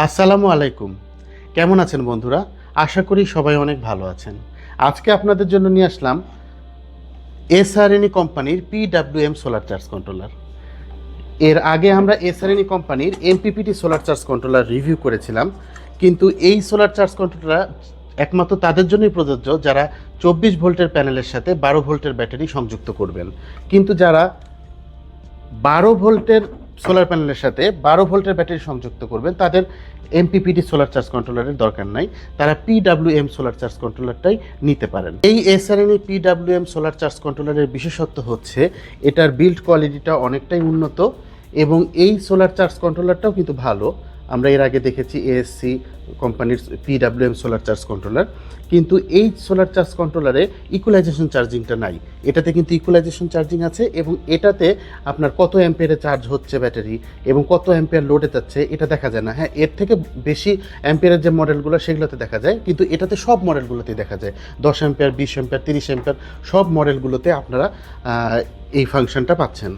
আসসালামু আলাইকুম। কেমন আছেন বন্ধুরা? আশা করি সবাই অনেক ভালো আছেন। আজকে আপনাদের জন্য নিয়ে আসলাম এসআরএনই কোম্পানির পিডাব্লিউএম সোলার চার্জ কন্ট্রোলার। এর আগে আমরা এসআরএনই কোম্পানির MPPT solar charge controller review করেছিলাম, কিন্তু এই সোলার চার্জ কন্ট্রোলার একমাত্র তাদের জন্যই প্রযোজ্য যারা চব্বিশ ভোল্টের প্যানেলের সাথে বারো ভোল্টের ব্যাটারি সংযুক্ত করবেন। কিন্তু যারা বারো ভোল্টের সোলার প্যানেলের সাথে বারো ভোল্টের ব্যাটারি সংযুক্ত করবেন। তাদের এমপিপিডি সোলার চার্জ কন্ট্রোলারের দরকার নাই। তারা পিডাব্লিউএম সোলার চার্জ কন্ট্রোলারটাই নিতে পারেন। এই এসআরএনই পিডাব্লিউএম সোলার চার্জ কন্ট্রোলারের বিশেষত্ব হচ্ছে, এটার বিল্ড কোয়ালিটিটা অনেকটাই উন্নত এবং এই সোলার চার্জ কন্ট্রোলারটাও কিন্তু ভালো। আমরা এর আগে দেখেছি এএসসি কোম্পানির পিডাব্লিউএম সোলার চার্জ কন্ট্রোলার কিন্তু এই সোলার চার্জ কন্ট্রোলারে ইকুয়ালাইজেশন চার্জিংটা নাই। এটাতে কিন্তু ইকুয়ালাইজেশন চার্জিং আছে এবং এটাতে আপনার কত অ্যাম্পিয়ারে চার্জ হচ্ছে ব্যাটারি এবং কত অ্যাম্পিয়ার লোডে যাচ্ছে, এটা দেখা যায় না। হ্যাঁ এর থেকে বেশি অ্যাম্পিয়ারের যে মডেলগুলো সেগুলোতে দেখা যায়, কিন্তু এটাতে সব মডেলগুলোতেই দেখা যায়। দশ অ্যাম্পিয়ার বিশ অ্যাম্পিয়ার তিরিশ অ্যাম্পিয়ার সব মডেলগুলোতে আপনারা এই ফাংশনটা পাচ্ছেন।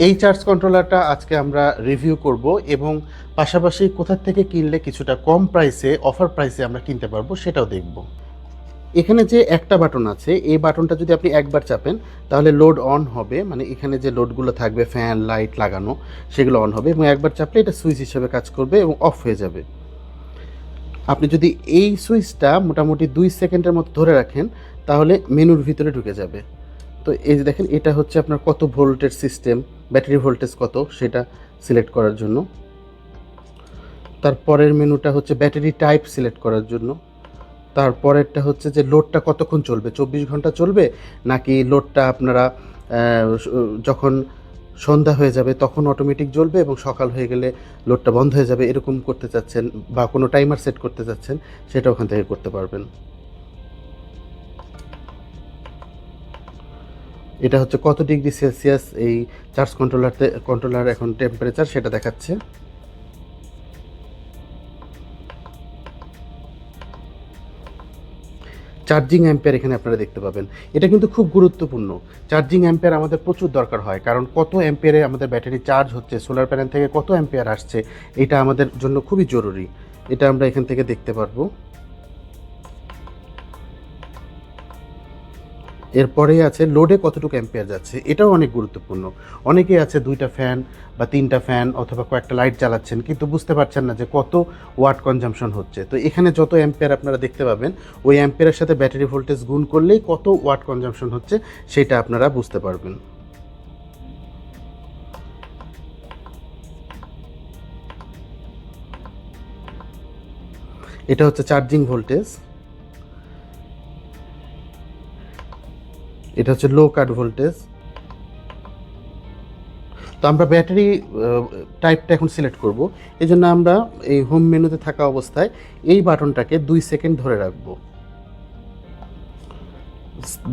এই চার্জ কন্ট্রোলারটা আজকে আমরা রিভিউ করব এবং পাশাপাশি কোথা থেকে কিনলে কিছুটা কম প্রাইসে অফার প্রাইসে আমরা কিনতে পারব সেটাও দেখব। এখানে যে একটা বাটন আছে, এই বাটনটা যদি আপনি একবার চাপেন, তাহলে লোড অন হবে। মানে এখানে যে লোডগুলো থাকবে ফ্যান লাইট লাগানো, সেগুলো অন হবে এবং একবার চাপলে এটা সুইচ হিসেবে কাজ করবে এবং অফ হয়ে যাবে। আপনি যদি এই সুইচটা মোটামুটি দুই সেকেন্ডের মতো ধরে রাখেন, তাহলে মেনুর ভিতরে ঢুকে যাবে। তো এই যে দেখেন, এটা হচ্ছে আপনার কত ভোল্টের সিস্টেম, ব্যাটারি ভোল্টেজ কত সেটা সিলেক্ট করার জন্য। তারপরের মেনুটা হচ্ছে ব্যাটারি টাইপ সিলেক্ট করার জন্য। তারপরেরটা হচ্ছে যে লোডটা কতক্ষণ চলবে, চব্বিশ ঘণ্টা চলবে, নাকি লোডটা আপনারা যখন সন্ধ্যা হয়ে যাবে তখন অটোমেটিক জ্বলবে এবং সকাল হয়ে গেলে লোডটা বন্ধ হয়ে যাবে, এরকম করতে চাচ্ছেন বা কোনো টাইমার সেট করতে চাচ্ছেন, সেটা ওখান থেকে করতে পারবেন। এটা হচ্ছে কত ডিগ্রি সেলসিয়াস এই চার্জ কন্ট্রোলারতে কন্ট্রোলার এখন টেম্পারেচার সেটা দেখাচ্ছে। চার্জিং অ্যাম্পেয়ার এখানে আপনারা দেখতে পাবেন। এটা কিন্তু খুব গুরুত্বপূর্ণ। চার্জিং অ্যাম্পেয়ার আমাদের প্রচুর দরকার হয়, কারণ কত অ্যাম্পেয়ারে আমাদের ব্যাটারি চার্জ হচ্ছে সোলার প্যানেল থেকে কত অ্যাম্পেয়ার আসছে, এটা আমাদের জন্য খুবই জরুরি। এটা আমরা এখান থেকে দেখতে পারব। এরপরে আছে লোডে কতটুকু অ্যাম্পিয়ার যাচ্ছে, এটাও অনেক গুরুত্বপূর্ণ। অনেকেই আছে দুইটা ফ্যান বা তিনটা ফ্যান অথবা কয়েকটা লাইট জ্বালাচ্ছেন, কিন্তু বুঝতে পারছেন না যে কত ওয়াট কনজামশন হচ্ছে। তো এখানে যত অ্যাম্পিয়ার আপনারা দেখতে পাবেন, ওই অ্যাম্পিয়ারের সাথে ব্যাটারি ভোল্টেজ গুণ করলেই কত ওয়াট কনজামশন হচ্ছে, সেটা আপনারা বুঝতে পারবেন। এটা হচ্ছে চার্জিং ভোল্টেজ এটা হচ্ছে লো কাট ভোল্টেজ তো আমরা ব্যাটারি টাইপটা এখন সিলেক্ট করব। এই জন্য আমরা এই হোম মেনুতে থাকা অবস্থায় এই বাটনটাকে দুই সেকেন্ড ধরে রাখব।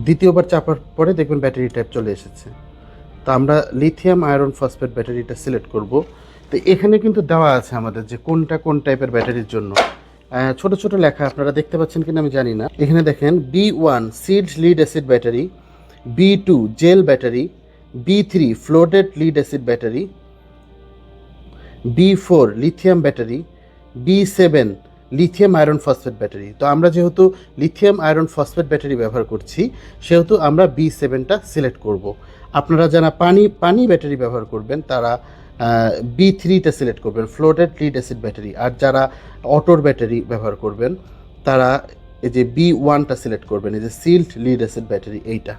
দ্বিতীয়বার চাপার পরে দেখবেন ব্যাটারি টাইপ চলে এসেছে। তো আমরা লিথিয়াম আয়রন ফসফেট ব্যাটারিটা সিলেক্ট করব। তো এখানে কিন্তু দেওয়া আছে আমাদের যে কোনটা কোন টাইপের ব্যাটারির জন্য। ছোট ছোট লেখা আপনারা দেখতে পাচ্ছেন কিনা আমি জানি না। এখানে দেখেন B one sealed lead acid battery B two gel battery B three flooded lead acid battery B four lithium battery B seven lithium iron phosphate battery. তো আমরা যেহেতু লিথিয়াম আয়রন ফসফেট ব্যাটারি ব্যবহার করছি, সেহেতু আমরা বি সেভেনটা সিলেক্ট করব। আপনারা যারা পানি পানি ব্যাটারি ব্যবহার করবেন, তারা বি থ্রিটা সিলেক্ট করবেন ফ্লোটেড লিড অ্যাসিড ব্যাটারি। আর যারা অটোর ব্যাটারি ব্যবহার করবেন, তারা এই যে বি ওয়ানটা সিলেক্ট করবেন, এই যে সিল্ড লিড অ্যাসিড ব্যাটারি, এইটা।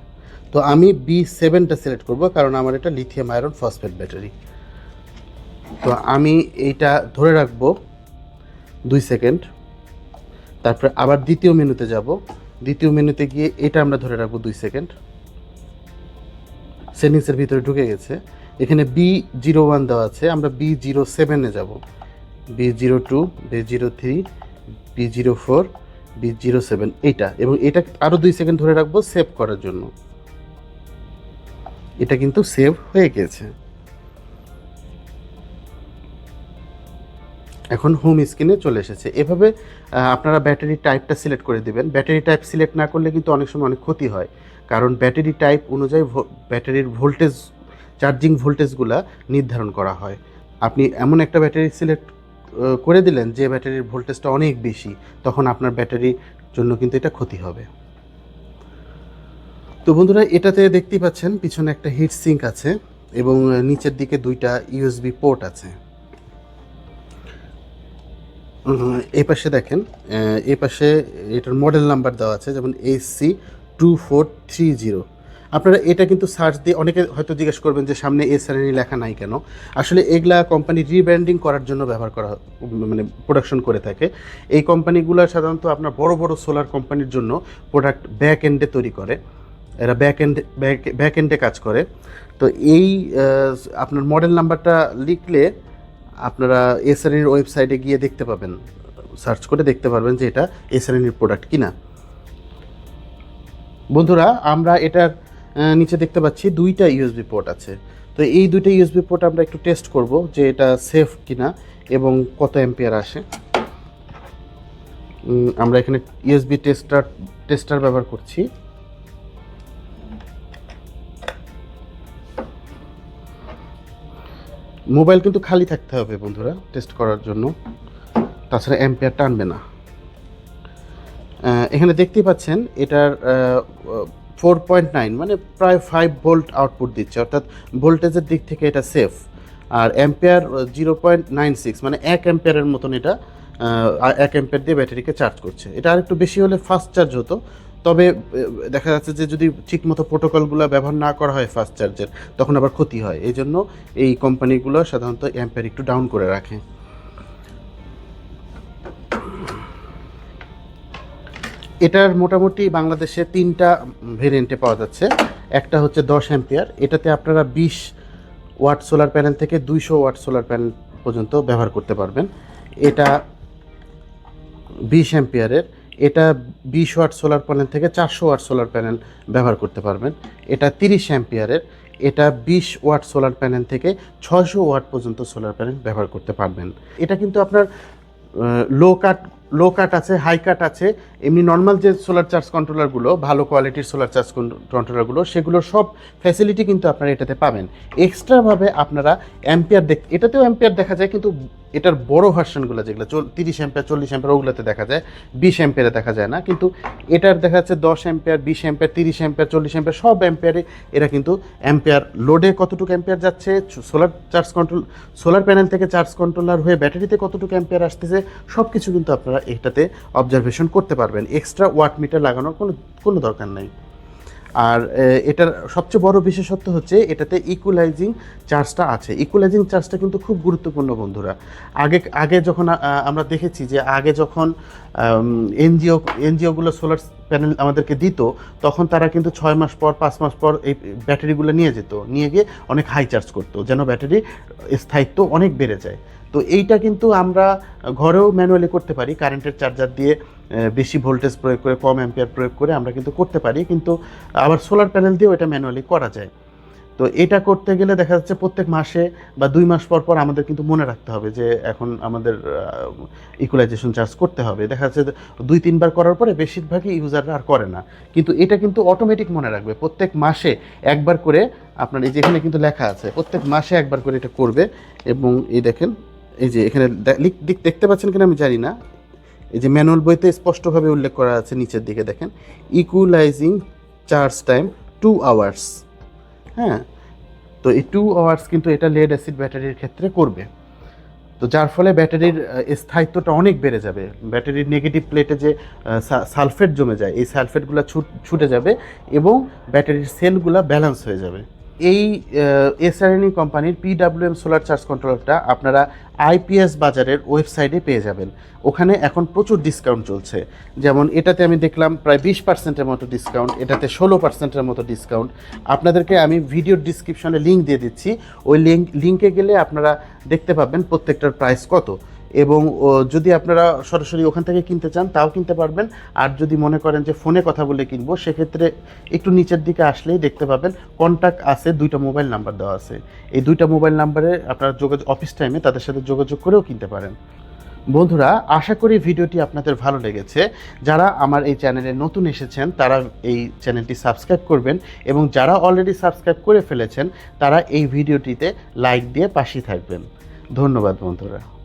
তো আমি বি সেভেনটা সিলেক্ট করব কারণ আমার এটা লিথিয়াম আয়রন ফসফেট ব্যাটারি তো আমি এইটা ধরে রাখব দুই সেকেন্ড তারপরে আবার দ্বিতীয় মেনুতে যাব। দ্বিতীয় মেনুতে গিয়ে এটা আমরা ধরে রাখব দুই সেকেন্ড সেটিংসের ভিতরে ঢুকে গেছে। এখানে বি জিরো ওয়ান দেওয়া আছে। আমরা বি জিরো সেভেনে যাব। B zero two B zero three B zero four B zero seven এইটা। এবং এটা আরও দুই সেকেন্ড ধরে রাখব সেভ করার জন্য। এটা কিন্তু সেভ হয়ে গেছে। এখন হোম স্ক্রিনে চলে এসেছে। এভাবে আপনারা ব্যাটারি টাইপটা সিলেক্ট করে দিবেন। ব্যাটারি টাইপ সিলেক্ট না করলে কিন্তু অনেক সময় অনেক ক্ষতি হয়। কারণ ব্যাটারি টাইপ অনুযায়ী ব্যাটারির ভোল্টেজ চার্জিং ভোল্টেজগুলা নির্ধারণ করা হয়। আপনি এমন একটা ব্যাটারি সিলেক্ট করে দিলেন যে ব্যাটারির ভোল্টেজটা অনেক বেশি, তখন আপনার ব্যাটারির জন্য কিন্তু এটা ক্ষতি হবে। তো বন্ধুরা, এটাতে দেখতেই পাচ্ছেন পিছনে একটা হিট সিঙ্ক আছে এবং নিচের দিকে দুইটা ইউএসবি পোর্ট আছে। এই পাশে দেখেন এই পাশে এটার মডেল নাম্বার দেওয়া আছে, যেমন H C two four three zero আপনারা এটা কিন্তু সার্চ দিয়ে অনেকে হয়তো জিজ্ঞেস করবেন যে সামনে এস লেখা নাই কেন? আসলে এগুলা কোম্পানি রিব্র্যান্ডিং করার জন্য ব্যবহার করা মানে প্রোডাকশন করে থাকে। এই কোম্পানিগুলো সাধারণত আপনার বড় বড় সোলার কোম্পানির জন্য প্রোডাক্ট ব্যাক এন্ডে তৈরি করে। এরা ব্যাক এন্ড ব্যাক এন্ডে কাজ করে। তো এই আপনার মডেল নাম্বারটা লিখলে আপনারা এসআরএনির ওয়েবসাইটে গিয়ে দেখতে পাবেন। সার্চ করে দেখতে পারবেন যে এটা এসআরএনির প্রোডাক্ট কিনা। বন্ধুরা, আমরা এটার নিচে দেখতে পাচ্ছি দুইটা ইউএসবি পোর্ট আছে। তো এই দুইটা ইউএসবি পোর্ট আমরা একটু টেস্ট করব যে এটা সেফ কিনা এবং কত অ্যাম্পিয়ার আসে। আমরা এখানে ইউএসবি টেস্টার টেস্টার ব্যবহার করছি। মোবাইল কিন্তু খালি থাকতে হবে বন্ধুরা টেস্ট করার জন্য। তাছাড়া অ্যাম্পিয়ার টানবে না। এখানে দেখতেই পাচ্ছেন, এটার ফোর পয়েন্ট নাইন মানে প্রায় ফাইভ ভোল্ট আউটপুট দিচ্ছে। অর্থাৎ ভোল্টেজের দিক থেকে এটা সেফ আর ampere zero point nine six মানে এক অ্যাম্পিয়ারের মতন এটা এক অ্যাম্পিয়ার দিয়ে ব্যাটারিকে চার্জ করছে। এটা আরেকটু বেশি হলে ফাস্ট চার্জ হতো। তবে দেখা যাচ্ছে যে যদি ঠিকমতো প্রোটোকলগুলো ব্যবহার না করা হয় ফাস্ট চার্জের, তখন আবার ক্ষতি হয়। এই জন্য এই কোম্পানিগুলো সাধারণত অ্যাম্পিয়ার একটু ডাউন করে রাখে। এটার মোটামুটি বাংলাদেশে তিনটা ভেরিয়েন্টে পাওয়া যাচ্ছে। একটা হচ্ছে দশ অ্যাম্পিয়ার। এটাতে আপনারা বিশ ওয়াট সোলার প্যানেল থেকে দুইশো ওয়াট সোলার প্যানেল পর্যন্ত ব্যবহার করতে পারবেন। এটা বিশ অ্যাম্পিয়ারের। এটা বিশ ওয়াট সোলার প্যানেল থেকে চারশো ওয়াট সোলার প্যানেল ব্যবহার করতে পারবেন। এটা তিরিশ অ্যাম্পিয়ারের, এটা বিশ ওয়াট সোলার প্যানেল থেকে ছশো ওয়াট পর্যন্ত সোলার প্যানেল ব্যবহার করতে পারবেন। এটা কিন্তু আপনার লো কাট লো কাট আছে হাই কাট আছে, এমনি নর্মাল যে সোলার চার্জ কন্ট্রোলারগুলো ভালো কোয়ালিটির সোলার চার্জ কন্ট্রোলারগুলো সেগুলোর সব ফ্যাসিলিটি কিন্তু আপনারা এটাতে পাবেন। এক্সট্রাভাবে আপনারা অ্যাম্পিয়ার দেখ এটাতেও অ্যাম্পিয়ার দেখা যায়, কিন্তু এটার বড় ভার্সনগুলো যেগুলো, চল তিরিশ অ্যাম্পিয়ার চল্লিশ অ্যাম্পিয়ার ওগুলোতে দেখা যায়, বিশ অ্যাম্পিয়ারে দেখা যায় না, কিন্তু এটার দেখা যাচ্ছে দশ অ্যাম্পিয়ার বিশ অ্যাম্পিয়ার তিরিশ অ্যাম্পিয়ার চল্লিশ অ্যাম্পিয়ার সব অ্যাম্পিয়ারে এরা কিন্তু অ্যাম্পিয়ার লোডে কতটুকু অ্যাম্পিয়ার যাচ্ছে solar charge control solar panel থেকে চার্জ কন্ট্রোলার হয়ে ব্যাটারিতে কতটুকু অ্যাম্পিয়ার আসতেছে সব কিছু কিন্তু আপনারা এটাতে অবজারভেশন করতে পারবেন। এক্সট্রা ওয়াট মিটার লাগানোর কোনো কোনো দরকার নেই। আর এটার সবচেয়ে বড় বিশেষত্ব হচ্ছে এটাতে ইকুয়ালাইজিং চার্জটা আছে। ইকুয়ালাইজিং চার্জটা কিন্তু খুব গুরুত্বপূর্ণ, বন্ধুরা। আগে আগে যখন আমরা দেখেছি যে আগে যখন এনজিও, এনজিওগুলো সোলার প্যানেল আমাদেরকে দিত, তখন তারা কিন্তু ছয় মাস পর, পাঁচ মাস পর এই ব্যাটারিগুলো নিয়ে যেত। নিয়ে গিয়ে অনেক হাই চার্জ করতো, যেন ব্যাটারি স্থায়িত্ব অনেক বেড়ে যায়। তো এইটা কিন্তু আমরা ঘরেও ম্যানুয়ালি করতে পারি। কারেন্টের চার্জার দিয়ে বেশি ভোল্টেজ প্রয়োগ করে, কম অ্যাম্পিয়ার প্রয়োগ করে আমরা কিন্তু করতে পারি। কিন্তু আবার সোলার প্যানেল দিয়েও এটা ম্যানুয়ালি করা যায়। তো এটা করতে গেলে দেখা যাচ্ছে প্রত্যেক মাসে বা দুই মাস পর পর আমাদের কিন্তু মনে রাখতে হবে যে এখন আমাদের ইকুয়ালাইজেশন চার্জ করতে হবে। দেখা যাচ্ছে দুই, তিনবার করার পরে বেশিরভাগই ইউজাররা আর করে না। কিন্তু এটা কিন্তু অটোমেটিক মনে রাখবে। প্রত্যেক মাসে একবার করে, আপনার এই যেখানে কিন্তু লেখা আছে, প্রত্যেক মাসে একবার করে এটা করবে। এবং এই দেখেন এই যে এখানে দেখতে পাচ্ছেন কিনা আমি জানি না। এই যে ম্যানুয়াল বইতে স্পষ্টভাবে উল্লেখ করা আছে নিচের দিকে দেখেন। Equalising charge time two hours হ্যাঁ? তো এই টু আওয়ার্স কিন্তু এটা লেড অ্যাসিড ব্যাটারির ক্ষেত্রে করবে। তো যার ফলে ব্যাটারির স্থায়িত্বটা অনেক বেড়ে যাবে। ব্যাটারির নেগেটিভ প্লেটে যে সালফেট জমে যায়, এই সালফেটগুলো ছুটে যাবে এবং ব্যাটারির সেলগুলো ব্যালেন্স হয়ে যাবে। এই এসআরএনই কোম্পানির পিডাব্লিউএম সোলার চার্জ কন্ট্রোলারটা আপনারা আইপিএস বাজারের ওয়েবসাইটে পেয়ে যাবেন। ওখানে এখন প্রচুর ডিসকাউন্ট চলছে। যেমন এটাতে আমি দেখলাম প্রায় বিশ পার্সেন্টের মতো ডিসকাউন্ট এটাতে ষোলো পার্সেন্টের মতো ডিসকাউন্ট আপনাদেরকে আমি ভিডিওর ডিসক্রিপশনে লিঙ্ক দিয়ে দিচ্ছি। ওই লিঙ্ক লিঙ্কে গেলে আপনারা দেখতে পাবেন প্রত্যেকটার প্রাইস কত। এবং যদি আপনারা সরাসরি ওখান থেকে কিনতে চান, তাও কিনতে পারবেন। আর যদি মনে করেন যে ফোনে কথা বলে কিনবো, সেক্ষেত্রে একটু নিচের দিকে আসলেই দেখতে পাবেন কন্ট্যাক্ট আছে, দুইটা মোবাইল নাম্বার দেওয়া আছে। এই দুইটা মোবাইল নাম্বারে আপনারা যোগাযোগ অফিস টাইমে তাদের সাথে যোগাযোগ করেও কিনতে পারেন। বন্ধুরা, আশা করি ভিডিওটি আপনাদের ভালো লেগেছে। যারা আমার এই চ্যানেলে নতুন এসেছেন, তারা এই চ্যানেলটি সাবস্ক্রাইব করবেন এবং যারা অলরেডি সাবস্ক্রাইব করে ফেলেছেন, তারা এই ভিডিওটিতে লাইক দিয়ে পাশে থাকবেন। ধন্যবাদ বন্ধুরা।